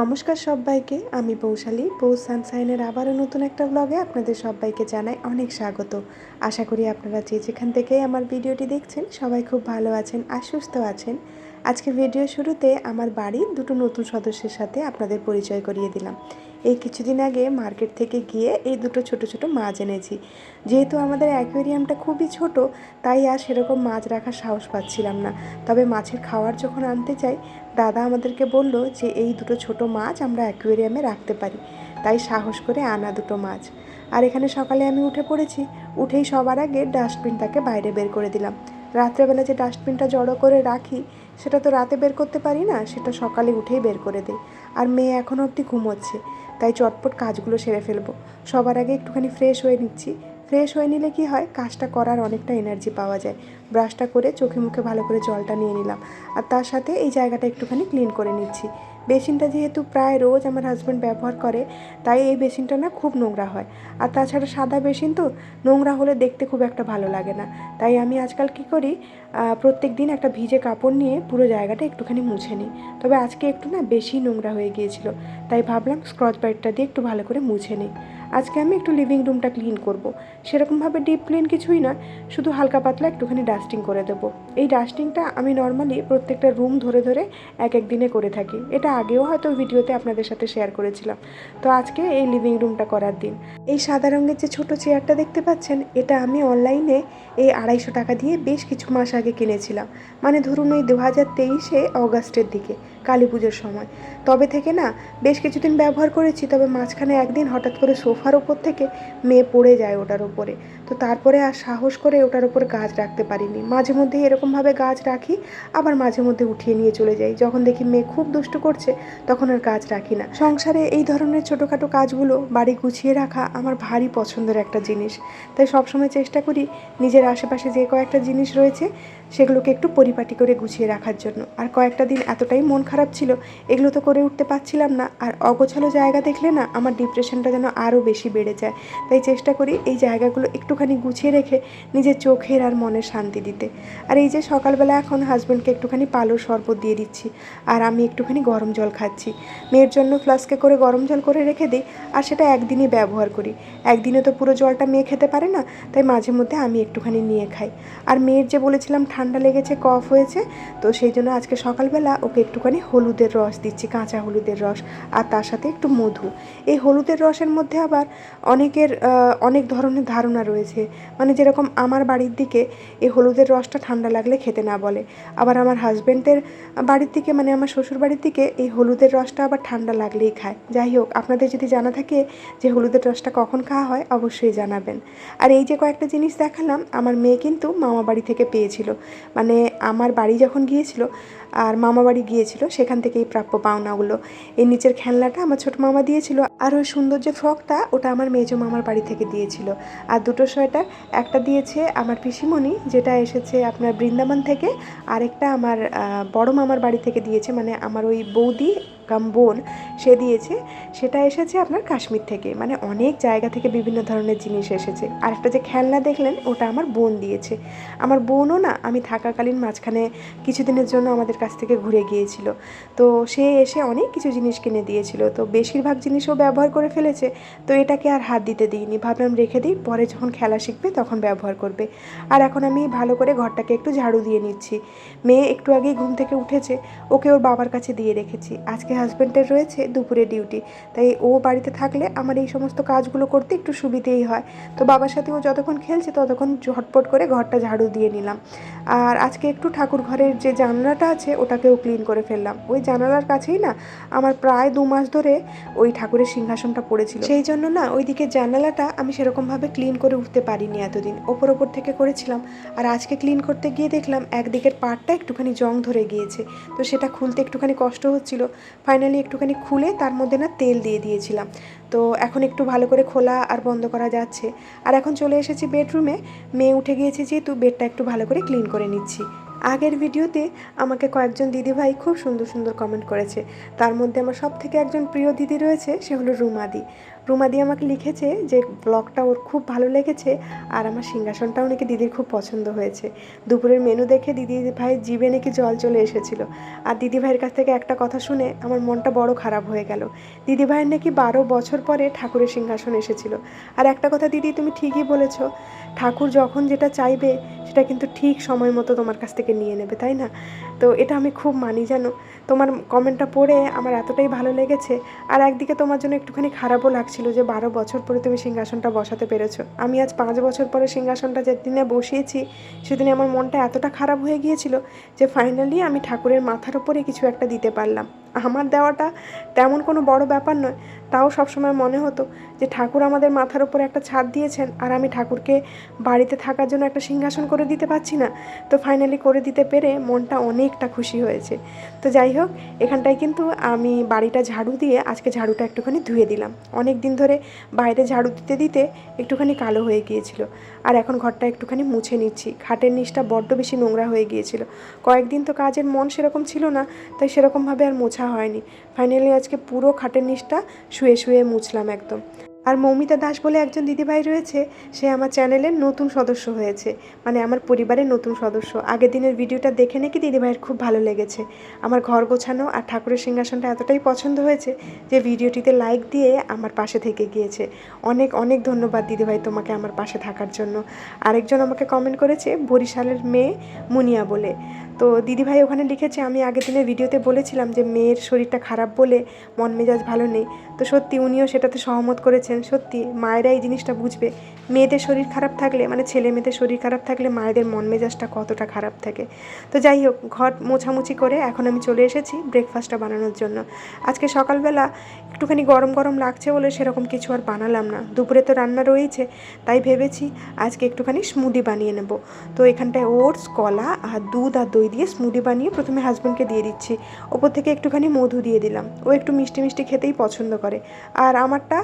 নমস্কার সবাইকে, আমি পৌশালী পৌষ সানসাইনের আবারও নতুন একটা ব্লগে আপনাদের সবাইকে জানাই অনেক স্বাগত। আশা করি আপনারা যে যেখান থেকেই আমার ভিডিওটি দেখছেন, সবাই খুব ভালো আছেন আর সুস্থ আছেন। আজকের ভিডিও শুরুতে আমার বাড়ির দুটো নতুন সদস্যের সাথে আপনাদের পরিচয় করিয়ে দিলাম। এই কিছুদিন আগে মার্কেট থেকে গিয়ে এই দুটো ছোট ছোট মাছ এনেছি। যেহেতু আমাদের অ্যাকোয়ারিয়ামটা খুবই ছোট, তাই আর সেরকম মাছ রাখার সাহস পাচ্ছিলাম না। তবে মাছের খাওয়ার যখন আনতে চাই, দাদা আমাদেরকে বলল যে এই দুটো ছোট মাছ আমরা অ্যাকোয়ারিয়ামে রাখতে পারি। তাই সাহস করে আনা দুটো মাছ। আর এখানে সকালে আমি উঠে পড়েছি, উঠেই সবার আগে ডাস্টবিনটাকে বাইরে বের করে দিলাম। রাত্রেবেলা যে ডাস্টবিনটা জড়ো করে রাখি সেটা তো রাতে বের করতে পারি না, সেটা সকালে উঠেই বের করে দিই। আর মেয়ে এখনও অবধি ঘুমোচ্ছে, তাই চটপট কাজগুলো সেরে ফেলব। সবার আগে একটুখানি ফ্রেশ হয়ে নিচ্ছি। ফ্রেশ হয়ে নিলে কি হয়, কাজটা করার অনেকটা এনার্জি পাওয়া যায়। ব্রাশটা করে চোখে মুখে ভালো করে জলটা নিয়ে নিলাম। আর তার সাথে এই জায়গাটা একটুখানি ক্লিন করে নিচ্ছি। বেসিনটা যেহেতু প্রায় রোজ আমার হাজব্যান্ড ব্যবহার করে, তাই এই বেসিনটা না খুব নোংরা হয়। আর তাছাড়া সাদা বেসিন তো নোংরা হলে দেখতে খুব একটা ভালো লাগে না। তাই আমি আজকাল কি করি প্রত্যেক দিন একটা ভিজে কাপড় নিয়ে পুরো জায়গাটা একটুখানি মুছে নিই। তবে আজকে একটু না বেশি নোংরা হয়ে গিয়েছিল, তাই ভাবলাম স্ক্রচ ব্রাইটটা দিয়ে একটু ভালো করে মুছে নিই। আজকে আমি একটু লিভিং রুমটা ক্লিন করব। সেরকমভাবে ডিপ ক্লিন কিছুই নয়, শুধু হালকা পাতলা একটুখানি ডাস্টিং করে দেবো। এই ডাস্টিংটা আমি নর্মালি প্রত্যেকটা রুম ধরে ধরে এক এক দিনে করে থাকি। এটা আগেও হয়তো ভিডিওতে আপনাদের সাথে শেয়ার করেছিলাম। তো আজকে এই লিভিং রুমটা করার দিন। এই সাদা রঙের যে ছোট চেয়ারটা দেখতে পাচ্ছেন, এটা আমি অনলাইনে এই আড়াইশো টাকা দিয়ে বেশ কিছু মাস আগে কিনেছিলাম। মানে ধরুন ওই দু হাজার তেইশে অগাস্টের দিকে। কালী পুজোর সময়। তবে থেকে না, বেশ কিছুদিন ব্যবহার করেছি, তবে মাঝখানে একদিন হঠাৎ করে সোফার ওপর থেকে মেয়ে পড়ে যায় ওটার ওপরে। তো তারপরে আর সাহস করে ওটার ওপর গাছ রাখতে পারিনি। মাঝে মধ্যে এরকমভাবে গাছ রাখি, আবার মাঝে মধ্যে উঠিয়ে নিয়ে চলে যাই। যখন দেখি মেয়ে খুব দুষ্টু করছে, তখন আর গাছ রাখি না। সংসারে এই ধরনের ছোটোখাটো কাজগুলো বাড়ি গুছিয়ে রাখা আমার ভারী পছন্দের একটা জিনিস। তাই সবসময় চেষ্টা করি, নিজের আশেপাশে যে কয়েকটা জিনিস রয়েছে সেগুলোকে একটু পরিপাটি করে গুছিয়ে রাখার জন্য। আর কয়েকটা দিন এতটাই মন খারাপ ছিল, এগুলো তো করে উঠতে পারছিলাম না। আর অগোছালো জায়গা দেখলে না, আমার ডিপ্রেশনটা যেন আরও বেশি বেড়ে যায়। তাই চেষ্টা করি এই জায়গাগুলো একটুখানি গুছিয়ে রেখে নিজের চোখের আর মনের শান্তি দিতে। আর এই যে সকালবেলা এখন হাজব্যান্ডকে একটুখানি পালোর শরবত দিয়ে দিচ্ছি, আর আমি একটুখানি গরম জল খাচ্ছি। মেয়ের জন্য ফ্লাস্কে করে গরম জল করে রেখে দিই, আর সেটা একদিনই ব্যবহার করি। একদিনে তো পুরো জলটা মেয়ে খেতে পারে না, তাই মাঝে মধ্যে আমি একটুখানি নিয়ে খাই। আর মেয়ের যে বলেছিলাম ঠান্ডা লেগেছে, কফ হয়েছে। তো সেই জন্য আজকে সকালবেলা ওকে একটুখানি হলুদের রস দিচ্ছি, কাঁচা হলুদের রস আর তার সাথে একটু মধু। এই হলুদের রসের মধ্যে আবার অনেকের অনেক ধরনের ধারণা রয়েছে। মানে যেরকম আমার বাড়ির দিকে এই হলুদের রসটা ঠান্ডা লাগলে খেতে না বলে। আবার আমার হাজব্যান্ডের বাড়ির দিকে মানে আমার শ্বশুর বাড়ির দিকে এই হলুদের রসটা আবার ঠান্ডা লাগলেই খায়। যাই হোক, আপনাদের যদি জানা থাকে যে হলুদের রসটা কখন খাওয়া হয়, অবশ্যই জানাবেন। আর এই যে কয়েকটা জিনিস দেখালাম, আমার মেয়ে কিন্তু মামা বাড়ি থেকে পেয়েছিল। মানে আমার বাড়ি যখন গিয়েছিল আর মামা বাড়ি গিয়েছিল, সেখান থেকে এই প্রাপ্য পাওনাগুলো। এই নিচের খেলনাটা আমার ছোট মামা দিয়েছিল আর ওই সুন্দর যে ফ্রকটা, ওটা আমার মেজ মামার বাড়ি থেকে দিয়েছিল। আর দুটো সোয়েটার, একটা দিয়েছে আমার পিসিমণি, যেটা এসেছে আপনার বৃন্দাবন থেকে, আরেকটা আমার বড় মামার বাড়ি থেকে দিয়েছে। মানে আমার ওই বৌদি কাম বোন, সে দিয়েছে। সেটা এসেছে আপনার কাশ্মীর থেকে। মানে অনেক জায়গা থেকে বিভিন্ন ধরনের জিনিস এসেছে। আর একটা যে খেলনা দেখলেন, ওটা আমার বোন দিয়েছে। আমার বোনও না, আমি থাকাকালীন মাঝখানে কিছুদিনের জন্য আমাদের কাছ থেকে ঘুরে গিয়েছিল। তো সে এসে অনেক কিছু জিনিস কিনে দিয়েছিল। তো বেশিরভাগ জিনিসও ব্যবহার করে ফেলেছে। তো এটাকে আর হাত দিতে দিইনি। ভাবলাম রেখে দিই, পরে যখন খেলা শিখবে তখন ব্যবহার করবে। আর এখন আমি ভালো করে ঘরটাকে একটু ঝাড়ু দিয়ে নিচ্ছি। মেয়ে একটু আগেই ঘুম থেকে উঠেছে। ওকে ওর বাবার কাছে দিয়ে রেখেছি। আজকে হাজব্যান্ডের রয়েছে দুপুরে ডিউটি তাই ও বাড়িতে থাকলে আমার এই সমস্ত কাজগুলো করতে একটু সুবিধেই হয়। তো বাবার সাথে ও যতক্ষণ খেলছে ততক্ষণ ঝটপট করে ঘরটা ঝাড়ু দিয়ে নিলাম। আর আজকে একটু ঠাকুর ঘরের যে জানলাটা আছে ওটাকেও ক্লিন করে ফেললাম। ওই জানালার কাছেই না আমার প্রায় দু মাস ধরে ওই ঠাকুরের সিংহাসনটা পড়েছিল। সেই জন্য না ওই ওইদিকে জানালাটা আমি সেরকমভাবে ক্লিন করে উঠতে পারিনি এতদিন। ওপর ওপর থেকে করেছিলাম। আর আজকে ক্লিন করতে গিয়ে দেখলাম একদিকের পাটটা একটুখানি জং ধরে গিয়েছে। তো সেটা খুলতে একটুখানি কষ্ট হচ্ছিল। ফাইনালি একটুখানি খুলে তার মধ্যে না তেল দিয়ে দিয়েছিলাম। তো এখন একটু ভালো করে খোলা আর বন্ধ করা যাচ্ছে। আর এখন চলে এসেছি বেডরুমে। মেয়ে উঠে গিয়েছে যেহেতু বেডটা একটু ভালো করে ক্লিন করে নিচ্ছি। আগের ভিডিওতে আমাকে কয়েকজন দিদিভাই খুব সুন্দর সুন্দর কমেন্ট করেছে। তার মধ্যে আমার সব থেকে একজন প্রিয় দিদি রয়েছে, সে হলো রুমাদি। রুমাদি আমাকে লিখেছে যে ব্লগটা ওর খুব ভালো লেগেছে আর আমার সিংহাসনটাও নাকি দিদির খুব পছন্দ হয়েছে। দুপুরের মেনু দেখে দিদি ভাইয়ের জিভে নাকি জল চলে এসেছিল। আর দিদি ভাইয়ের কাছ থেকে একটা কথা শুনে আমার মনটা বড় খারাপ হয়ে গেল। দিদি ভাইয়ের নাকি বারো বছর পরে ঠাকুরের সিংহাসন এসেছিল। আর একটা কথা দিদি, তুমি ঠিকই বলেছ, ঠাকুর যখন যেটা চাইবে, সেটা কিন্তু ঠিক সময় মতো তোমার কাছ থেকে নিয়ে নেবে তাই না? তো এটা আমি খুব মানি জানো। তোমার কমেন্টটা পড়ে আমার এতটাই ভালো লেগেছে আর একদিকে তোমার জন্য একটুখানি খারাপও লাগছিল যে বারো বছর পরে তুমি সিংহাসনটা বসাতে পেরেছ। আমি আজ পাঁচ বছর পরে সিংহাসনটা যেদিনে বসিয়েছি সেদিনে আমার মনটা এতটা খারাপ হয়ে গিয়েছিল যে ফাইনালি আমি ঠাকুরের মাথার উপরে কিছু একটা দিতে পারলাম। আমার দেওয়াটা তেমন কোনো বড় ব্যাপার নয়, তাও সবসময় মনে হতো যে ঠাকুর আমাদের মাথার উপরে একটা ছাদ দিয়েছেন আর আমি ঠাকুরকে বাড়িতে থাকার জন্য একটা সিংহাসন করে দিতে পারছি না। তো ফাইনালি করে দিতে পেরে মনটা অনেকটা খুশি হয়েছে। তো যাই হোক এখানটায় কিন্তু আমি বাড়িটা ঝাড়ু দিয়ে আজকে ঝাড়ুটা একটুখানি ধুয়ে দিলাম। অনেক দিন ধরে বাইরে ঝাড়ু দিতে দিতে একটুখানি কালো হয়ে গিয়েছিল। আর এখন ঘরটা একটুখানি মুছে নিচ্ছি। খাটের নিচটা বড্ড বেশি নোংরা হয়ে গিয়েছিল। কয়েকদিন তো কাজের মন সেরকম ছিল না, তাই সেরকমভাবে আর মোছা হয়নি। ফাইনালি আজকে পুরো খাটের নিচটা শুয়ে শুয়ে মুছলাম একদম। আর মৌমিতা দাস বলে একজন দিদিভাই রয়েছে, সে আমার চ্যানেলের নতুন সদস্য হয়েছে। মানে আমার পরিবারের নতুন সদস্য। আগের দিনের ভিডিওটা দেখে নাকি দিদিভাইয়ের খুব ভালো লেগেছে। আমার ঘর গোছানো আর ঠাকুরের সিংহাসনটা এতটাই পছন্দ হয়েছে যে ভিডিওটিতে লাইক দিয়ে আমার পাশে থেকে গিয়েছে। অনেক অনেক ধন্যবাদ দিদিভাই তোমাকে আমার পাশে থাকার জন্য। আরেকজন আমাকে কমেন্ট করেছে, বরিশালের মেয়ে মুনিয়া বলে। তো দিদিভাই ওখানে লিখেছে, আমি আগের দিনের ভিডিওতে বলেছিলাম যে মেয়ের শরীরটা খারাপ বলে মন মেজাজ ভালো নেই। তো সত্যি উনিও সেটাতে সহমত করেছেন। সত্যি, মায়েরা এই জিনিসটা বুঝবে। মেয়েদের শরীর খারাপ থাকলে মানে ছেলে মেয়েদের শরীর খারাপ থাকলে মায়েদের মন মেজাজটা কতটা খারাপ থাকে। তো যাই হোক, ঘর মোছামুছি করে এখন আমি চলে এসেছি ব্রেকফাস্টটা বানানোর জন্য। আজকে সকালবেলা একটুখানি গরম গরম লাগছে বলে সেরকম কিছু আর বানালাম না। দুপুরে তো রান্না রয়েছে তাই ভেবেছি আজকে একটুখানি স্মুদি বানিয়ে নেব। তো এখানটায় ওটস, কলা আর দুধ আর দই দিয়ে স্মুদি বানিয়ে প্রথমে হাজব্যান্ডকে দিয়ে দিচ্ছি। ওপর থেকে একটুখানি মধু দিয়ে দিলাম। ও একটু মিষ্টি মিষ্টি খেতেই পছন্দ করে। আর আমারটা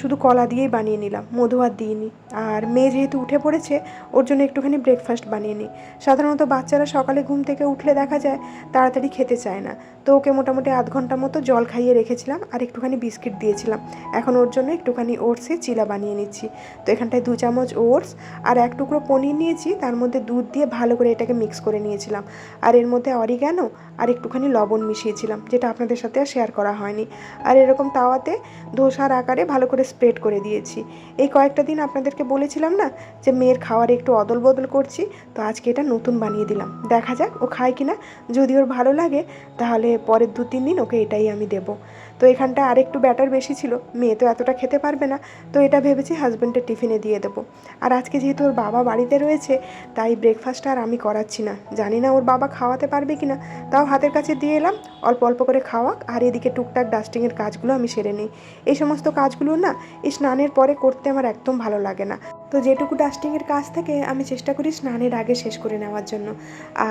শুধু কলা দিয়েই বানিয়ে নিলাম, মধু আর দিইনি। আর মেয়ে যেহেতু উঠে পড়েছে, ওর জন্য একটুখানি ব্রেকফাস্ট বানিয়ে নিই। সাধারণত বাচ্চারা সকালে ঘুম থেকে উঠলে দেখা যায় তাড়াতাড়ি খেতে চায় না। তো ওকে মোটামুটি আধ ঘণ্টা মতো জল খাইয়ে রেখেছিলাম আর একটুখানি বিস্কিট দিয়েছিলাম। এখন ওর জন্য একটুখানি ওটসে চিলা বানিয়ে নিচ্ছি। তো এখানটায় দু চামচ ওটস আর এক টুকরো পনির নিয়েছি, তার মধ্যে দুধ দিয়ে ভালো করে এটাকে মিক্স করে নিয়েছিলাম। আর এর মধ্যে অরিগ্যানো আর একটুখানি লবণ মিশিয়েছিলাম, যেটা আপনাদের সাথে আর শেয়ার করা হয়নি। আর এরকম তাওয়াতে ধোসার আকারে ভালো করে স্প্রেড করে দিয়েছি। এই কয়েকটা দিন আপনাদেরকে বলেছিলাম না যে মেয়ের খাওয়ার একটু অদল বদল করছি, তো আজকে এটা নতুন বানিয়ে দিলাম। দেখা যাক ও খায় কিনা। যদি ওর ভালো লাগে, তাহলে পরের দু তিন দিন ওকে এটাই আমি দেবো। তো এখানটা আরেকটু ব্যাটার বেশি ছিল। মেয়ে তো এতটা খেতে পারবে না, তো এটা ভেবেছি হাজব্যান্ডের টিফিনে দিয়ে দেবো। আর আজকে যেহেতু ওর বাবা বাড়িতে রয়েছে, তাই ব্রেকফাস্ট আর আমি করাচ্ছি না। জানি না ওর বাবা খাওয়াতে পারবে কি না, তাও হাতের কাছে দিয়ে এলাম। অল্প অল্প করে খাওয়াক আর এদিকে টুকটাক ডাস্টিংয়ের কাজগুলো আমি সেরে নিই। এই সমস্ত কাজগুলো না, এই স্নানের পরে করতে আমার একদম ভালো লাগে না। তো যেটুকু ডাস্টিংয়ের কাজ থেকে, আমি চেষ্টা করি স্নানের আগে শেষ করে নেওয়ার জন্য।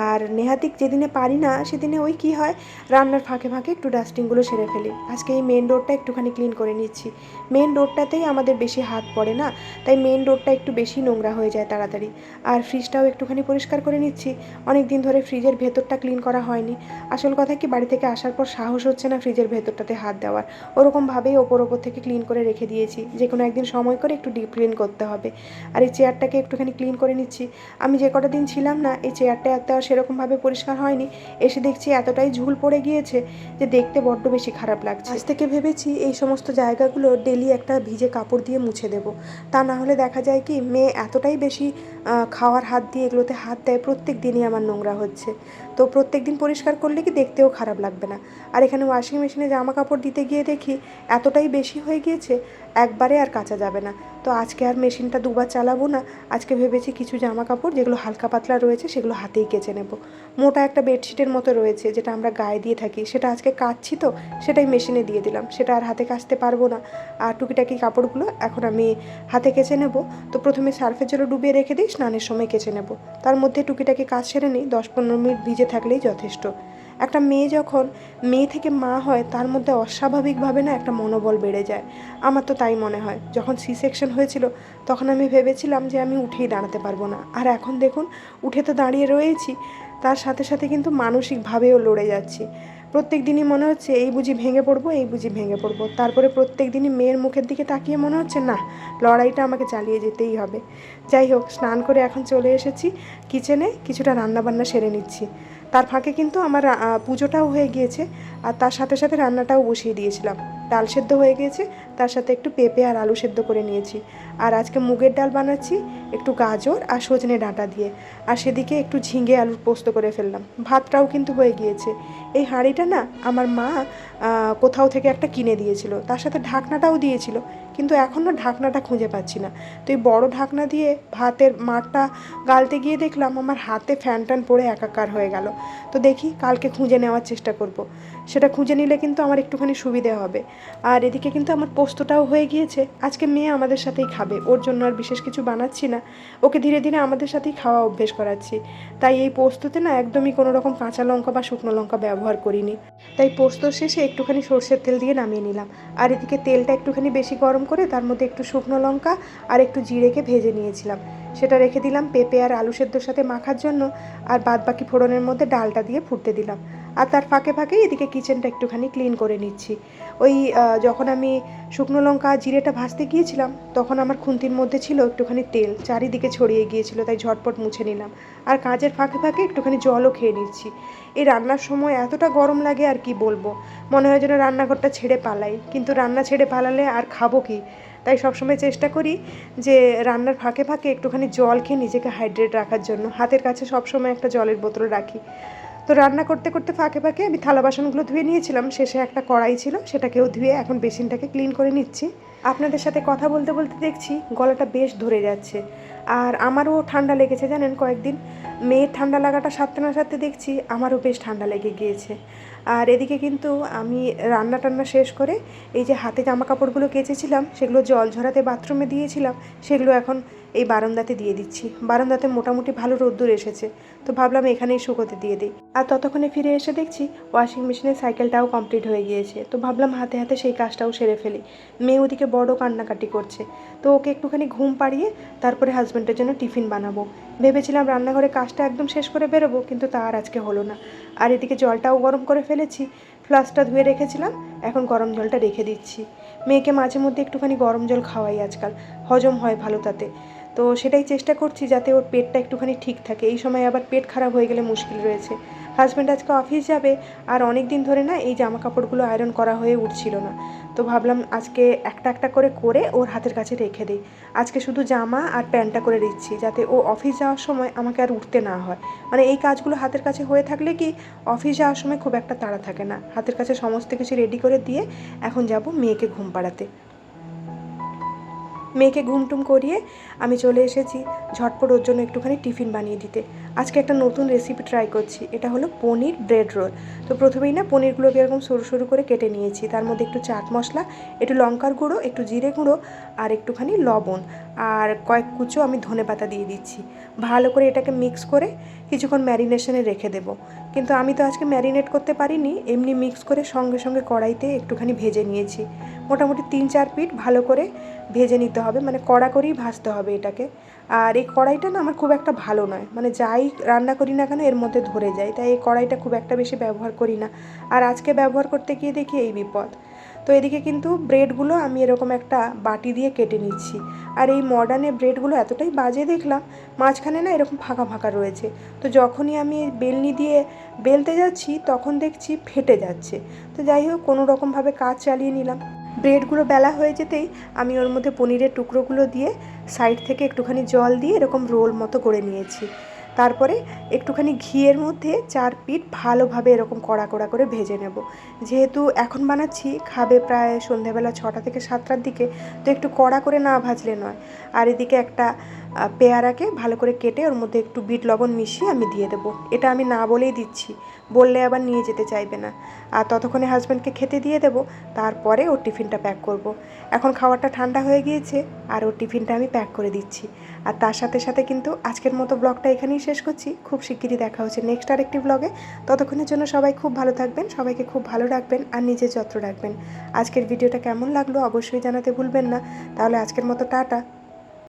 আর নেহাতিক যেদিনে পারি না, সেদিনে ওই কি হয়, রান্নার ফাঁকে ফাঁকে একটু ডাস্টিংগুলো সেরে ফেলি। আজকে এই মেন রোডটা একটুখানি ক্লিন করে নিচ্ছি। মেন রোডটাতেই আমাদের বেশি হাত পড়ে না, তাই মেন রোডটা একটু বেশি নোংরা হয়ে যায় তাড়াতাড়ি। আর ফ্রিজটাও একটুখানি পরিষ্কার করে নিচ্ছি। অনেক দিন ধরে ফ্রিজের ভেতরটা ক্লিন করা হয়নি। আসল কথা কি, বাড়ি থেকে আসার পর সাহস হচ্ছে না ফ্রিজের ভেতরটাতে হাত দেওয়ার। ওরকমভাবেই ওপর ওপর থেকে ক্লিন করে রেখে দিয়েছি। যে কোনো একদিন সময় করে একটু ডিপ ক্লিন করতে হবে। আর এই চেয়ারটাকে একটুখানি ক্লিন করে নিচ্ছি। আমি যে কটা দিন ছিলাম না, এই চেয়ারটা এত সেরকমভাবে পরিষ্কার হয়নি। এসে দেখছি এতটাই ঝুল পড়ে গিয়েছে যে দেখতে বড্ড বেশি খারাপ লাগছে। আজ থেকে ভেবেছি এই সমস্ত জায়গাগুলো ডেলি একটা ভিজে কাপড় দিয়ে মুছে দেব। তা না হলে দেখা যায় কি, মেয়ে এতটাই বেশি খাওয়ার হাত দিয়ে এগুলোতে হাত দেয়, প্রত্যেক দিনই আমার নোংরা হচ্ছে। তো প্রত্যেক দিন পরিষ্কার করলে কি দেখতেও খারাপ লাগবে না। আর এখানে ওয়াশিং মেশিনে জামা কাপড় দিতে গিয়ে দেখি এতটাই বেশি হয়ে গিয়েছে, একবারে আর কাচা যাবে না। তো আজকে আর মেশিনটা দুবার চালাবো না, আজকে ভেবেছি কিছু জামা কাপড় যেগুলো হালকা পাতলা রয়েছে সেগুলো হাতেই কেচে নেব। মোটা একটা বেডশিটের মতো রয়েছে যেটা আমরা গায়ে দিয়ে থাকি, সেটা আজকে কাচ্ছি তো সেটাই মেশিনে দিয়ে দিলাম, সেটা আর হাতে কাচতে পারব না। আর টুকিটাকি কাপড়গুলো এখন আমি হাতে কেচে নেব। তো প্রথমে সার্ফের জন্য ডুবিয়ে রেখে দিই, স্নানের সময় কেচে নেব। তার মধ্যে টুকিটাকি কাজ সেরে নিই, দশ পনেরো মিনিট ভিজে থাকলেই যথেষ্ট। একটা মেয়ে যখন মেয়ে থেকে মা হয়, তার মধ্যে অস্বাভাবিকভাবে না একটা মনোবল বেড়ে যায়। আমার তো তাই মনে হয়। যখন সি সেকশন হয়েছিল, তখন আমি ভেবেছিলাম যে আমি উঠেই দাঁড়াতে পারব না। আর এখন দেখুন, উঠে তো দাঁড়িয়ে রয়েছি, তার সাথে সাথে কিন্তু মানসিকভাবেও লড়ে যাচ্ছি। প্রত্যেক দিনই মনে হচ্ছে, এই বুঝি ভেঙে পড়ব, এই বুঝি ভেঙে পড়ব। তারপরে প্রত্যেক দিনই মেয়ের মুখের দিকে তাকিয়ে মনে হচ্ছে, না, লড়াইটা আমাকে চালিয়ে যেতেই হবে। যাই হোক, স্নান করে এখন চলে এসেছি কিচেনে, কিছুটা রান্নাবান্না সেরে নিচ্ছি। তার ফাঁকে কিন্তু আমার পুজোটাও হয়ে গিয়েছে, আর তার সাথে সাথে রান্নাটাও বসিয়ে দিয়েছিলাম। ডাল সেদ্ধ হয়ে গিয়েছে তার সাথে একটু পেঁপে আর আলু সেদ্ধ করে নিয়েছি। আর আজকে মুগের ডাল বানাচ্ছি, একটু গাজর আর সজনে ডাঁটা দিয়ে। আর সেদিকে একটু ঝিঙে আলুর পোস্ত করে ফেললাম। ভাতটাও কিন্তু হয়ে গিয়েছে। এই হাঁড়িটা না আমার মা কোথাও থেকে একটা কিনে দিয়েছিল। তার সাথে ঢাকনাটাও দিয়েছিল। কিন্তু এখন না ঢাকনাটা খুঁজে পাচ্ছি না। তো এই বড় ঢাকনা দিয়ে ভাতের মাঠটা গালতে গিয়ে দেখলাম আমার হাতে ফ্যান ট্যান পড়ে একাকার হয়ে গেল। তো দেখি কালকে খুঁজে নেওয়ার চেষ্টা করব। সেটা খুঁজে নিলে কিন্তু আমার একটুখানি সুবিধে হবে। আর এদিকে কিন্তু আমার পোস্তটাও হয়ে গিয়েছে। আজকে মেয়ে আমাদের সাথেই খাবে। ওর জন্য আর বিশেষ কিছু বানাচ্ছি না। ওকে ধীরে ধীরে আমাদের সাথেই খাওয়া অভ্যেস করাচ্ছি। তাই এই পোস্ততে না একদমই কোনো রকম কাঁচা লঙ্কা বা শুকনো লঙ্কা ব্যবহার করিনি। তাই পোস্ত শেষে একটুখানি সর্ষের তেল দিয়ে নামিয়ে নিলাম। আর এদিকে তেলটা একটুখানি বেশি গরম করে তার মধ্যে একটু শুকনো লঙ্কা আর একটু জিরেকে ভেজে নিয়েছিলাম। সেটা রেখে দিলাম পেঁপে আর আলু সেদ্ধর সাথে মাখার জন্য আর বাদবাকি ফোড়নের মধ্যে ডালটা দিয়ে ফুটতে দিলাম। আর তার ফাঁকে ফাঁকে এদিকে কিচেনটা একটুখানি ক্লিন করে নিচ্ছি। ওই যখন আমি শুকনো লঙ্কা জিরেটা ভাজতে গিয়েছিলাম, তখন আমার খুন্তির মধ্যে ছিল একটুখানি তেল, চারিদিকে ছড়িয়ে গিয়েছিল, তাই ঝটপট মুছে নিলাম। আর কাজের ফাঁকে ফাঁকে একটুখানি জলও খেয়ে নিচ্ছি। এই রান্নার সময় এতটা গরম লাগে আর কি বলব? মনে হয় যেন রান্নাঘরটা ছেড়ে পালাই। কিন্তু রান্না ছেড়ে পালালে আর খাব কি? তাই সবসময় চেষ্টা করি যে রান্নার ফাঁকে ফাঁকে একটুখানি জল খেয়ে নিজেকে হাইড্রেট রাখার জন্য। হাতের কাছে সবসময় একটা জলের বোতল রাখি। তো রান্না করতে করতে ফাঁকে ফাঁকে আমি থালা বাসনগুলো ধুয়ে নিয়েছিলাম। শেষে একটা কড়াই ছিল, সেটাকেও ধুয়ে এখন বেসিনটাকে ক্লিন করে নিচ্ছি। আপনাদের সাথে কথা বলতে বলতে দেখছি গলাটা বেশ ধরে যাচ্ছে। আর আমারও ঠান্ডা লেগেছে জানেন কয়েকদিন। মেয়ের ঠান্ডা লাগাটা সারতে না সারতে দেখছি আমারও বেশ ঠান্ডা লেগে গিয়েছে। আর এদিকে কিন্তু আমি রান্না টান্না শেষ করে এই যে হাতে জামা কাপড়গুলো কেচেছিলাম, সেগুলো জল ঝরাতে বাথরুমে দিয়েছিলাম, সেগুলো এখন এই বারান্দাতে দিয়ে দিচ্ছি। বারান্দাতে মোটামুটি ভালো রোদ্দুর এসেছে। তো ভাবলাম এখানেই শুকোতে দিয়ে দিই। আর ততক্ষণে ফিরে এসে দেখছি ওয়াশিং মেশিনের সাইকেলটাও কমপ্লিট হয়ে গিয়েছে। তো ভাবলাম হাতে হাতে সেই কাজটাও সেরে ফেলি। মেয়ে ওদিকে বড় কান্নাকাটি করছে। তো ওকে একটুখানি ঘুম পাড়িয়ে তারপরে হাজব্যান্ডের জন্য টিফিন বানাবো। ভেবেছিলাম রান্নাঘরে কাজটা একদম শেষ করে বেরোবো, কিন্তু তা আর আজকে হলো না। আর এদিকে জলটাও গরম করে ফেলেছি। ফ্লাস্কটা ধুয়ে রেখেছিলাম। এখন গরম জলটা রেখে দিচ্ছি। মেয়েকে মাঝে মধ্যে একটুখানি গরম জল খাওয়াই আজকাল। হজম হয় ভালো তাতে। তো সেটাই চেষ্টা করছি যাতে ওর পেটটা একটুখানি ঠিক থাকে। এই সময় আবার পেট খারাপ হয়ে গেলে মুশকিল রয়েছে। হাজব্যান্ড আজকে অফিস যাবে আর অনেক দিন ধরে না এই জামা কাপড়গুলো আয়রন করা হয়ে উঠছিল না। তো ভাবলাম আজকে একটা একটা করে করে ওর হাতের কাছে রেখে দিই। আজকে শুধু জামা আর প্যান্টটা করে দিচ্ছি যাতে ও অফিস যাওয়ার সময় আমাকে আর উঠতে না হয়। মানে এই কাজগুলো হাতের কাছে হয়ে থাকলে কি অফিস যাওয়ার সময় খুব একটা তাড়া থাকে না। হাতের কাছে সমস্ত কিছু রেডি করে দিয়ে এখন যাব মেয়েকে ঘুম পাড়াতে। মেয়েকে ঘুমটুম করিয়ে আমি চলে এসেছি ঝটপট ওর জন্য একটুখানি টিফিন বানিয়ে দিতে। আজকে একটা নতুন রেসিপি ট্রাই করছি। এটা হলো পনির ব্রেড রোল তো প্রথমেই না পনিরগুলোকে এরকম সরু সরু করে কেটে নিয়েছি। তার মধ্যে একটু চাট মশলা, একটু লঙ্কার গুঁড়ো, একটু জিরে গুঁড়ো আর একটুখানি লবণ। আর কয়েক কুচো আমি ধনে পাতা দিয়ে দিচ্ছি। ভালো করে এটাকে মিক্স করে কিছুক্ষণ ম্যারিনেশনে রেখে দেবো। কিন্তু আমি তো আজকে ম্যারিনেট করতে পারিনি, এমনি মিক্স করে সঙ্গে সঙ্গে কড়াইতে একটুখানি ভেজে নিয়েছি। মোটামুটি তিন চার পিট ভালো করে ভেজে নিতে হবে মানে কড়া করেই ভাজতে হবে এটাকে। আর এই কড়াইটা না আমার খুব একটা ভালো নয় মানে যাই রান্না করি না কেন এর মধ্যে ধরে যায়, তাই এই কড়াইটা খুব একটা বেশি ব্যবহার করি না। আর আজকে ব্যবহার করতে গিয়ে দেখি এই বিপদ। তো এদিকে কিন্তু ব্রেডগুলো আমি এরকম একটা বাটি দিয়ে কেটে নিচ্ছি। আর এই মডার্নে ব্রেডগুলো এতটাই বাজে দেখলাম, মাঝখানে না এরকম ফাঁকা ফাঁকা রয়েছে। তো যখনই আমি বেলনি দিয়ে বেলতে যাচ্ছি, তখন দেখছি ফেটে যাচ্ছে। তো যাই হোক, কোনো রকমভাবে কাজ চালিয়ে নিলাম। ব্রেডগুলো বেলা হয়ে যেতেই আমি ওর মধ্যে পনিরের টুকরোগুলো দিয়ে সাইড থেকে একটুখানি জল দিয়ে এরকম রোল মতো করে নিয়েছি। তারপরে একটুখানি ঘিয়ের মধ্যে চার পিঠ ভালোভাবে এরকম কড়া কড়া করে ভেজে নেব। যেহেতু এখন বানাচ্ছি, খাবে প্রায় সন্ধেবেলা ছটা থেকে সাতটার দিকে, তো একটু কড়া করে না ভাজলে নয়। আর এদিকে একটা পেয়ারাকে ভালো করে কেটে ওর মধ্যে একটু বিট লবণ মিশিয়ে আমি দিয়ে দেবো। এটা আমি না বলেই দিচ্ছি, বললে আবার নিয়ে যেতে চাইবে না। আর ততক্ষণে হাজব্যান্ডকে খেতে দিয়ে দেবো, তারপরে ওর টিফিনটা প্যাক করব। এখন খাবারটা ঠান্ডা হয়ে গিয়েছে, আর ওর টিফিনটা আমি প্যাক করে দিচ্ছি। আর তার সাথে সাথে কিন্তু আজকের মতো ব্লগটা এখানেই শেষ করছি। খুব শিগগিরই দেখা হচ্ছে নেক্সট আরেকটি ব্লগে ততক্ষণের জন্য সবাই খুব ভালো থাকবেন, সবাইকে খুব ভালো রাখবেন, আর নিজের যত্ন রাখবেন। আজকের ভিডিওটা কেমন লাগল অবশ্যই জানাতে ভুলবেন না। তাহলে আজকের মতো টাটা।